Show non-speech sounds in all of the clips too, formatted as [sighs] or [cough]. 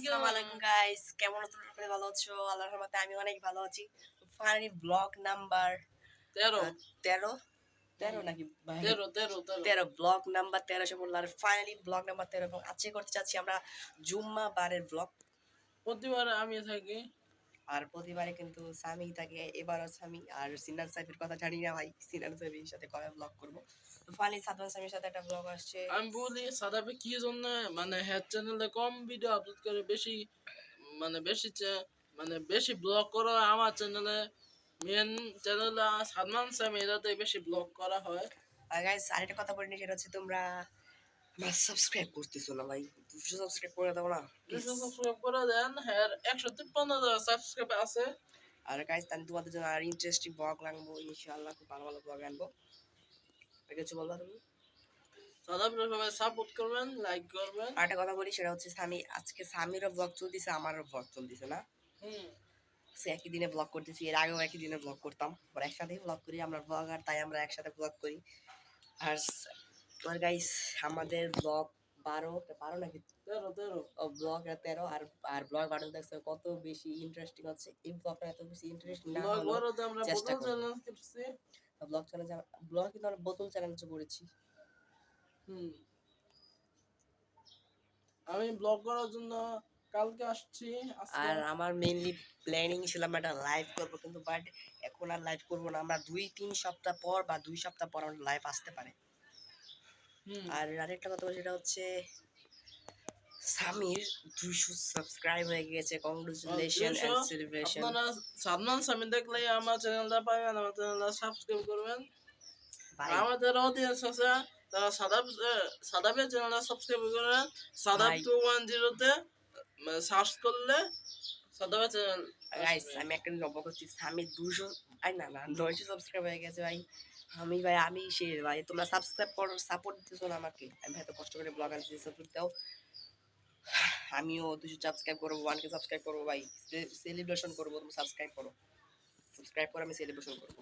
আসসালামু আলাইকুম গাইস কেমন আছো? সকলে ভালো আছো। আল্লাহর রহমতে আমি অনেক ভালো আছি। ফাইনালি ব্লগ নাম্বার তেরো। তেরো? তেরো নাকি? ব্লগ নাম্বার আর ফাইনালি ব্লগ নাম্বার এবং আজকে করতে চাচ্ছি আমরা জুম্মা বারের ব্লগ প্রতিবার আমি থাকি। আর প্রতিবারে কিন্তু সামি থাকে এবারও সামি আর সিনান সাইফের কথা জানি না ভাই সিনান সাইফের সাথে কবে ব্লগ করব? তো ফাইনালি সাদমান সামির সাথে একটা ব্লগ আসছে। আমি বলি সাদাপে কি জন্য? মানে হেড চ্যানেলে কম ভিডিও আপলোড করে বেশি মানে বেশি মানে বেশি ব্লগ করো আমার চ্যানেলে মেন চ্যানেলে সালমান সামি এটাতে বেশি ব্লগ করা হয়। আর গাইস আরেকটা কথা বলিনি সেটা হচ্ছে তোমরা সাবস্ক্রাইব করতেছো না ভাই? দুশো সাবস্ক্রাইব করে দাও না please। সাবস্ক্রাইব করে দেন হ্যাঁ একশো তিপ্পান্ন সাবস্ক্রাইব আছে। আর আমি তোমাদের জন্য আর ইন্টারেস্টিং ব্লগ আনব ইনশাআল্লাহ খুব ভালো ভালো ব্লগ আনব। কিছু বলবা তুমি? সাদাপে সবাই সাপোর্ট করবেন লাইক করবেন। আর একটা কথা বলি সেটা হচ্ছে আজকে সামিরও ব্লগ চলতেছে আমারও ব্লগ চলতেছে না। হুম। সে একই দিনে ব্লগ করতেছি এর আগেও একই দিনে ব্লগ করতাম। আমরা একসাথেই ব্লগ করি আমরা ব্লগ আর তাই আমরা একসাথে ব্লগ করি। আর আর গাইস আমাদের ব্লগ বারো বারো নাকি? তেরো তেরো। ব্লগ তেরো আর আর ব্লগ বারো দেখছে কত বেশি ইন্টারেস্টিং হচ্ছে। এই ব্লগটা এত বেশি ইন্টারেস্টিং না চেষ্টা করছি। ব্লগ চ্যানেল ব্লগ কিন্তু আমরা বোতল চ্যানেল করেছি। হুম। আমি ব্লগ করার জন্য কালকে আসছি আর আমার মেইনলি প্ল্যানিং ছিল আমরা একটা লাইভ করব কিন্তু বাট এখন আর লাইভ করব না। আমরা দুই তিন সপ্তাহ পর বা দুই সপ্তাহ পর আমরা লাইভ আসতে পারে। আর আরেকটা কথা সেটা হচ্ছে সামির দুইশো সাবস্ক্রাইব হয়ে গিয়েছে। কংগ্রেচুলেশন এন্ড সেলিব্রেশন আপনারা সালমান সামি দেখলে আমার চ্যানেলটা পাবেন আমার চ্যানেলটা সাবস্ক্রাইব করবেন। আমাদের অডিয়েন্স আছে তারা সাদাব সাদাবের চ্যানেলটা সাবস্ক্রাইব করবেন। সাদাব। টু ওয়ান জিরোতে সার্চ করলে সাদাবের চ্যানেল গাইস আমি একটা লম্বা করছি সামির দুশো আই না না নয়শো সাবস্ক্রাইব হয়ে গেছে ভাই। আমি ভাই আমি সে ভাই তোমরা সাবস্ক্রাইব করো সাপোর্ট দিতেছো না আমাকে। আমি এত কষ্ট করে ব্লগ আনছি সাপোর্ট দাও। আমিও দুশো সাবস্ক্রাইব করব ওয়ানকে সাবস্ক্রাইব করব ভাই। সেলিব্রেশন করব তুমি সাবস্ক্রাইব করো। সাবস্ক্রাইব করে আমি সেলিব্রেশন করব।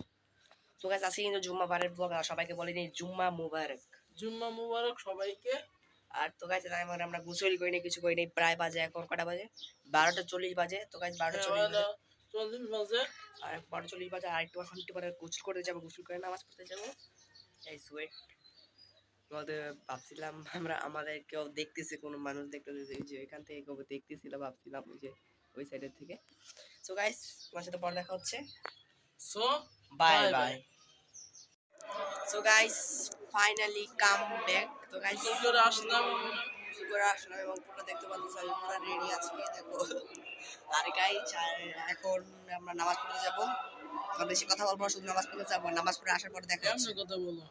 তো গাইস আজকে কিন্তু জুম্মা বারের ব্লগ সবাইকে বলে নিই জুম্মা মুবারক। জুম্মা মুবারক সবাইকে। আর তো গাইস আমরা আমরা গোসল করি না কিছু করি নাই প্রায় বাজে এখন কটা বাজে? বারোটা চল্লিশ বাজে। তো গাইস বারোটা চল্লিশ বাজে। চল্লিশ বাজে আর বারো চল্লিশ বাজে আর একটু ঘণ্টা পরে গোসল করতে যাব গোসল করে নামাজ পড়তে যাব। এই সুয়েট আমাদের ভাবছিলাম আমরা আমাদের কেউ দেখতেছে কোনো মানুষ দেখতেছে যে- এখান থেকে কেউ দেখতেছিল ভাবছিলাম ওই যে ওই সাইডের থেকে। সো গাইস তোমার সাথে পরে দেখা হচ্ছে। So bye bye so guys finally come back তো গাইস আসলাম। করে আসলাম এবং পুরো দেখতে পাচ্ছি আমি পুরো রেডি আছি দেখো। আর এখন আমরা নামাজ পড়তে যাব। বেশি কথা বলব শুধু নামাজ পড়তে যাব। নামাজ পড়ে আসার পরে দেখা কথা বলো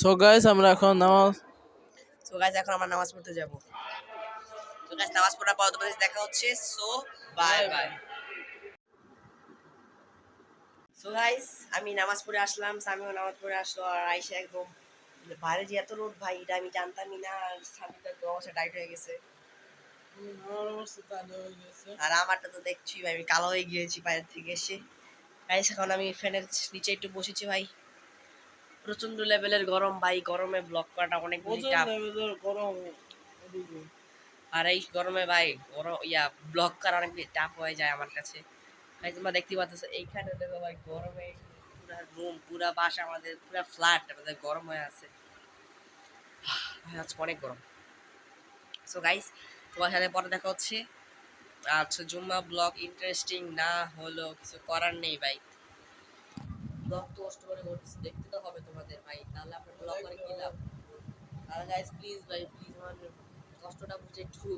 সো গাইস আমরা এখন নামাজ সো গাইস এখন আমরা নামাজ পড়তে যাব। তো গাইস নামাজ পড়ার পর তোমাদের দেখা হচ্ছে। So bye bye so guys আমি নামাজ পড়ে আসলাম সামিও নামাজ পড়ে আসলো আর আইসা একদম বাইরে যে এত রোদ ভাই এটা আমি জানতামই না আর তো অবস্থা টাইট হয়ে গেছে। আর আমারটা তো দেখছি ভাই আমি কালো হয়ে গিয়েছি বাইরে থেকে এসে। গাইস এখন আমি ফ্যানের নিচে একটু বসেছি ভাই। প্রচণ্ড লেভেলের গরম ভাই গরমে ব্লক করাটা অনেক গরম আর এই গরমে ভাই গরম ইয়া ব্লক করা অনেক টাফ হয়ে যায় আমার কাছে। ভাই তোমরা দেখতে পাচ্ছ এইখানে দেখো ভাই গরমে পুরা রুম পুরা বাসা আমাদের পুরা ফ্ল্যাট আমাদের গরম হয়ে আছে। [sighs] আজকে অনেক গরম। সো গাইস তোমার সাথে পরে দেখা হচ্ছে। আচ্ছা জুম্মা ব্লগ ইন্টারেস্টিং না হলো কিছু করার নেই ভাই। ব্লগ তো কষ্ট করে করতেছি দেখতে তো হবে তোমাদের ভাই তাহলে আপনার ব্লগ করে কি লাভ? তাহলে গাইস প্লিজ ভাই প্লিজ আমার কষ্টটা বুঝে একটু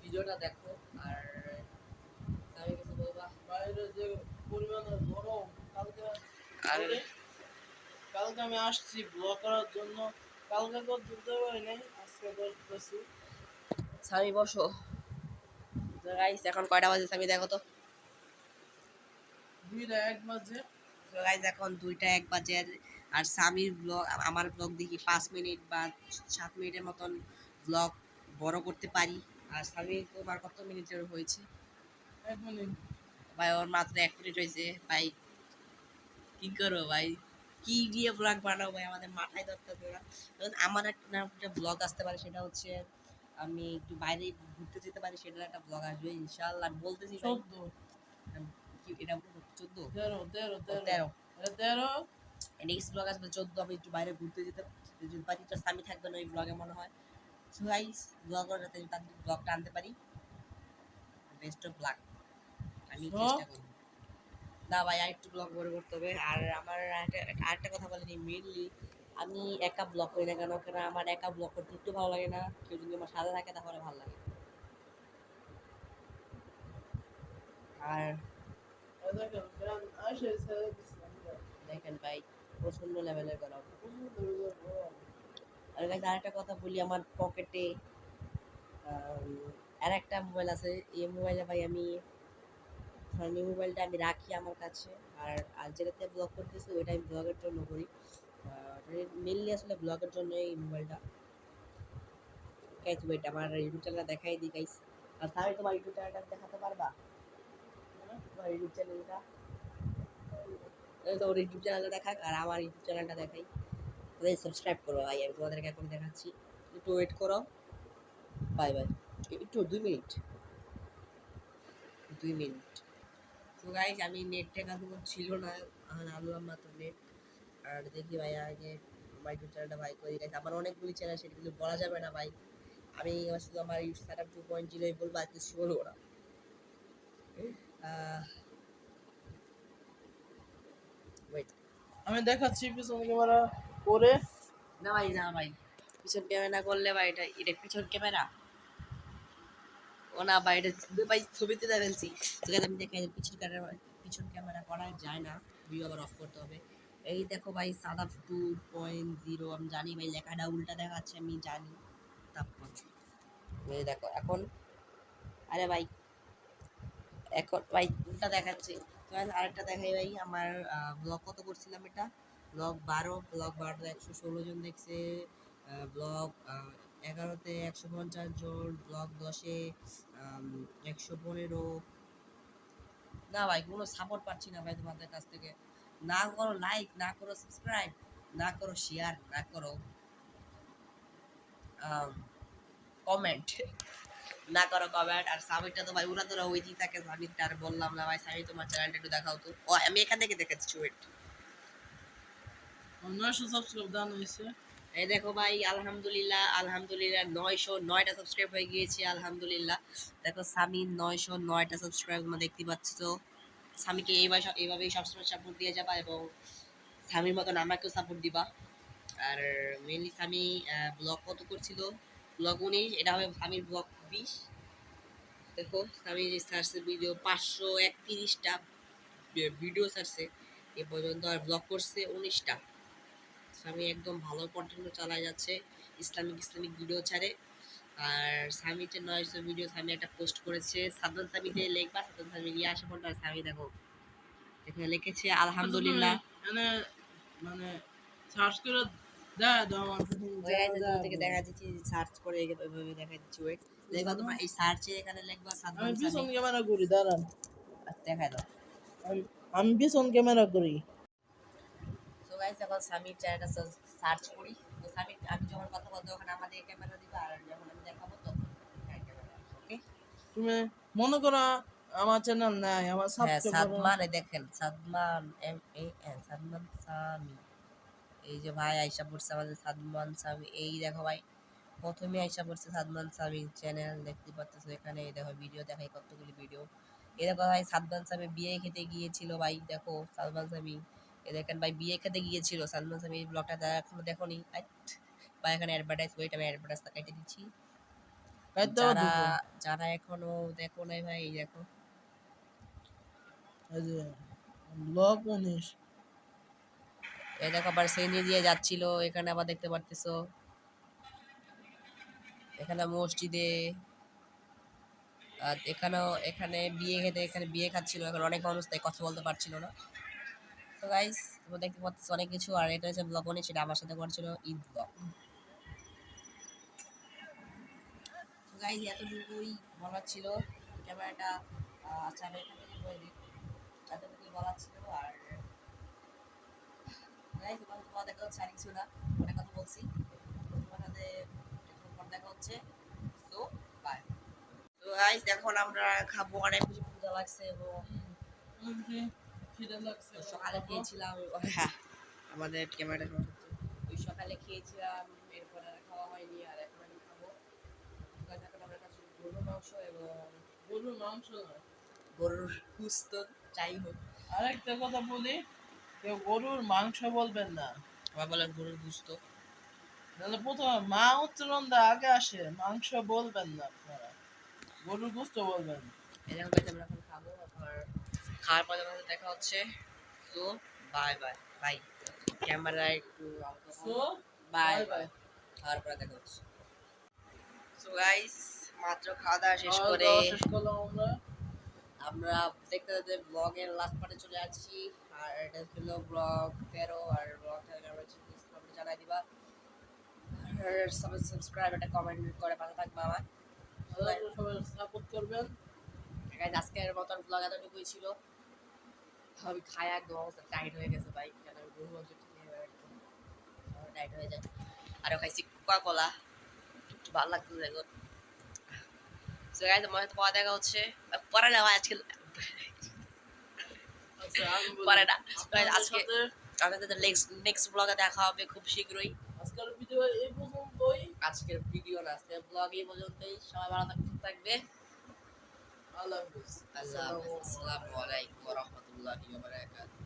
ভিডিওটা দেখো আর আমি কিছু বলবা? বাইরে যে পরিমাণে গরম কালকে আর কালকে আমি আসছি ব্লগ করার জন্য। কালকে তো দিতে পারি নাই আজকে করতেছি স্বামী বসো। গাইস এখন কয়টা বাজে স্বামী দেখো তো। দুইটা এক বাজে। গাইস এখন দুইটা এক বাজে। আর- স্বামীর ব্লগ আমার ব্লগ দেখি পাঁচ মিনিট বা সাত মিনিটের মতন ব্লগ বড় করতে পারি। আর স্বামী তোমার কত মিনিটের হয়েছে? এক মিনিট। ভাই ওর মাত্র এক মিনিট হয়েছে। ভাই কি করো ভাই? কি দিয়ে ব্লগ বানাও ভাই? আমাদের মাথায় ধরতে হবে আমার একটা ব্লগ আসতে পারে সেটা হচ্ছে আমি একটু বাইরে ঘুরতে যেতে পারি সেটার একটা ব্লগ আসবে ইনশাআল্লাহ। আমি বলতেছি চোদ্দ। কি এটা চোদ্দ? তেরো তেরো তেরো। নেক্সট ব্লগ আসবে চোদ্দ আমি একটু বাইরে ঘুরতে যেতে যদি পারি তো স্বামী থাকবে না ওই ব্লগে মনে হয়। সো গাইস ব্লগার যাতে তার ব্লগটা আনতে পারি। বেস্ট অফ লাক আমি? চেষ্টা করব। না ভাই আর একটু ব্লগ বড় করতে হবে। আর আমার আরেকটা আরেকটা কথা বলিনি মেনলি আমি একা ব্লগ করি না কেন? কেন আমার একা ব্লগ করতে একটু ভালো লাগে না। কেউ যদি আমার সাথে থাকে তাহলে ভালো লাগে। আর দেখেন ভাই প্রচণ্ড লেভেলের গরম। আর আরেকটা কথা বলি আমার পকেটে আর একটা মোবাইল আছে। এই মোবাইলে ভাই আমি মোবাইলটা আমি রাখি আমার কাছে। আর আর যেটাতে ব্লগ করতেছি, ওইটা আমি ব্লগের জন্য করি। মেনলি আসলে ব্লগের জন্য এই মোবাইলটা গাইজ ওয়েট আমার ইউটিউব চ্যানেলটা দেখাই দিই গাইজ আর তাহলে তোমার ইউটিউব চ্যানেলটা দেখাতে পারবা? তোমার ইউটিউব চ্যানেলটা তোমার ইউটিউব চ্যানেলটা দেখাক, আর আমার ইউটিউব চ্যানেলটা দেখাই। তাদের সাবস্ক্রাইব করো, ভাই, আমি তোমাদেরকে এখন দেখাচ্ছি। একটু ওয়েট করো। বাই বাই একটু, দুই মিনিট দুই মিনিট তো গাইজ আমি নেট তো ছিল না আনলাম মাত্র নেট আর দেখি ভাই আগে আমার ইউটিউব চ্যানেলটা ভাই করে গাইজ আমার অনেকগুলি চ্যানেল সেগুলো বলা যাবে না ভাই। আমি শুধু আমার সেট আপ টু পয়েন্ট জিরোই বলব আর কিছু বলব না। আমি দেখাচ্ছি পিছন ক্যামেরা করে। না ভাই না ভাই। পিছন ক্যামেরা করলে ভাই এটা এটা পিছন ক্যামেরা ও না ভাই এটা ভাই ছবিতে দেখাচ্ছি তো আমি দেখাই পিছন ক্যামেরা পিছন ক্যামেরা করা যায় না। ভিউ আবার অফ করতে হবে। এই দেখো ভাই সাদা টু পয়েন্ট জিরো আমি জানি ভাই, লেখাটা উল্টা দেখাচ্ছে, আমি জানি। তারপর, এই দেখো, এখন, আরে ভাই, এখন, ভাই, উল্টা দেখাচ্ছে। আরেকটা দেখাই ভাই, আমার ব্লগ কত করছিলাম এটা? ব্লগ বারো ব্লগ বারোতে একশো ষোলো জন দেখছে ব্লগ এগারোতে একশো পঞ্চাশ জন ব্লগ দশে একশো পনেরো। না ভাই, কোনো সাপোর্ট পাচ্ছি না ভাই তোমাদের কাছ থেকে। না করো লাইক না করো সাবস্ক্রাইব না করো শেয়ার না করো কমেন্ট না করো কমেন্ট আর সামিটটা তো ভাই ওরা তোরা ওইটি থাকে সামিটটা আর বললাম না ভাই সামি তোমার চ্যানেলটা একটু দেখাও তো। ও আমি এখান থেকে দেখাচ্ছি ওয়েট নয়শো সাবস্ক্রাইব দান হয়েছে। এই দেখো ভাই আলহামদুলিল্লাহ আলহামদুলিল্লাহ নয়শো নয়টা সাবস্ক্রাইব হয়ে গিয়েছে আলহামদুলিল্লাহ। দেখো সামির নয়শো নয়টা সাবস্ক্রাইব তোমরা দেখতে পাচ্ছ। তো স্বামীকে এইভাবে এইভাবেই সবসময় সাপোর্ট দিয়ে যাবা এবং স্বামীর মতন আমাকেও সাপোর্ট দিবা। আর মেনলি স্বামী ব্লগ কত করছিল? ব্লগ উনিশ এটা হবে স্বামীর ব্লগ বিশ। দেখো, স্বামী যে সার্চে ভিডিও পাঁচশো একত্রিশটা ভিডিও সার্চে এ পর্যন্ত আর ব্লগ করছে উনিশটা। স্বামী একদম ভালো কন্টেন্ট চালায় যাচ্ছে, ইসলামিক ইসলামিক ভিডিও ছাড়ে। আর স্বামীতে নয়শো ভিডিও স্বামী একটা পোস্ট করেছে। সাদন স্বামীতে লিখবা সাদন স্বামী নিয়ে আসে আর স্বামী দেখো এখানে লিখেছে আলহামদুলিল্লাহ। মানে মানে সার্চ করে দেখা দিচ্ছি সার্চ করে এভাবে দেখা দিচ্ছি ওয়েট দেখবা তোমার এই সার্চে এখানে লিখবা আমি সাদন পিছন স্বামী ক্যামেরা করি দাঁড়ান। দেখাই দাও। আমি আমি পিছন ক্যামেরা করি। তো গাইস এখন স্বামীর চ্যানেলটা সার্চ করি। তো স্বামী আমি যখন কথা বলতে ওখানে আমাদের ক্যামেরা দিবা আর যখন আমি দেখাবো তখন ওকে তুমি মনে করো আমার চ্যানেল নাই আমার হ্যাঁ সাদমান দেখেন সাদমান এম এ সাদমান সামি এই যে ভাই আইসা পড়ছে আমাদের সাদমান সামি এই দেখো ভাই প্রথমে আইসা পড়ছে সাদমান সামি চ্যানেল দেখতে পাচ্ছ এখানে এই দেখো ভিডিও দেখাই কতগুলি ভিডিও এই দেখো ভাই সাদমান সামি বিয়ে খেতে গিয়েছিল ভাই দেখো সাদমান সামি এই দেখেন ভাই বিয়ে খেতে গিয়েছিল সাদমান সামি ব্লগটা এখনও দেখো নি ভাই এখানে অ্যাডভার্টাইজ ওয়েট আমি অ্যাডভার্টাইজটা কেটে দিচ্ছি। যারা যারা এখনও দেখো নাই ভাই দেখো। এই দেখো আবার সেনি দিয়ে যাচ্ছিল এখানে আবার দেখতে পারতেছো। এখানে মসজিদে। আর এখানেও এখানে বিয়ে খেতে এখানে বিয়ে খাচ্ছিল এখন অনেক মানুষ তাই কথা বলতে পারছিল না। তো গাইস তোমরা দেখতে পাচ্ছ অনেক কিছু আর এটা হচ্ছে ব্লগ অনেক সেটা আমার সাথে করছিল ঈদ ব্লগ তো গাইস এতটুকুই বলার ছিল। ক্যামেরাটা আচ্ছা আমি এখান থেকে বলে দিই। এতটুকুই বলার ছিল আর গাইস তোমার তোমার দেখা হচ্ছে আর কিছু না। অনেক কথা বলছি। তোমার সাথে পর দেখা হচ্ছে। তো বাই তো গাইস এখন আমরা খাব। অনেক কিছু ক্ষুধা লাগছে এবং সকালে খেয়েছিলাম। হ্যাঁ। আমাদের ক্যামেরাটা ওই সকালে খেয়েছিলাম এরপর আর খাওয়া হয়নি আর এখন আমি খাব Guys, এখন আমার কাছে গরুর মাংস এবং গরুর মাংস না গরুর গুস্ত যাই হোক আরেকটা কথা বলি কেউ গরুর মাংস বলবেন না। আবার বলেন গরুর গুস্ত তাহলে প্রথমে মা উচ্চারণটা আগে আসে মাংস বলবেন না। আপনারা গরুর গোস্ত বলবেন এরকম করে আমরা এখন খাব আর খাওয়ার পরে আমাদের দেখা হচ্ছে। তো বাই বাই। বাই ক্যামেরা একটু বাই বাই খাওয়ার পরে দেখা হচ্ছে। সো গাইস মাত্র খাওয়া দাওয়া শেষ করে। শেষ করলাম আমরা। আমরা দেখতে দেখতে ব্লগের লাস্ট পার্টে চলে আসছি। আর এটা ছিল ব্লগ তেরো আর ব্লগ আমরা জানাই দিবা। আর সবাই সাবস্ক্রাইব একটা কমেন্ট করে পাশে থাকবে আমার। আপনারা সবাই সাপোর্ট করবেন। আজকের মতন ব্লগ এতটুকুই ছিল। আমি খাই একদম অবস্থা টাইট হয়ে গেছে ভাই। কেন আমি গরু মাংস খেয়ে টাইট হয়ে যায়। আরও খাইছি কোকা কোলা একটু ভালো লাগতেছে এখন সো গাইজ আমার সাথে পরে দেখা হচ্ছে। পরে না আজকে আচ্ছা পরে না। আপনাদের আজকে সাথে নেক্সট নেক্সট ব্লগে দেখা হবে খুব শীঘ্রই। আজকের ভিডিও এই পর্যন্তই। আজকের ভিডিও না আজকের ব্লগ এই পর্যন্তই। সবাই ভালো থাকবে থাকবে আল্লাহ হাফিজ। আল্লাহ। আসসালামু আলাইকুম ওয়া রাহমাতুল্লাহি ওয়া বারাকাতুহু।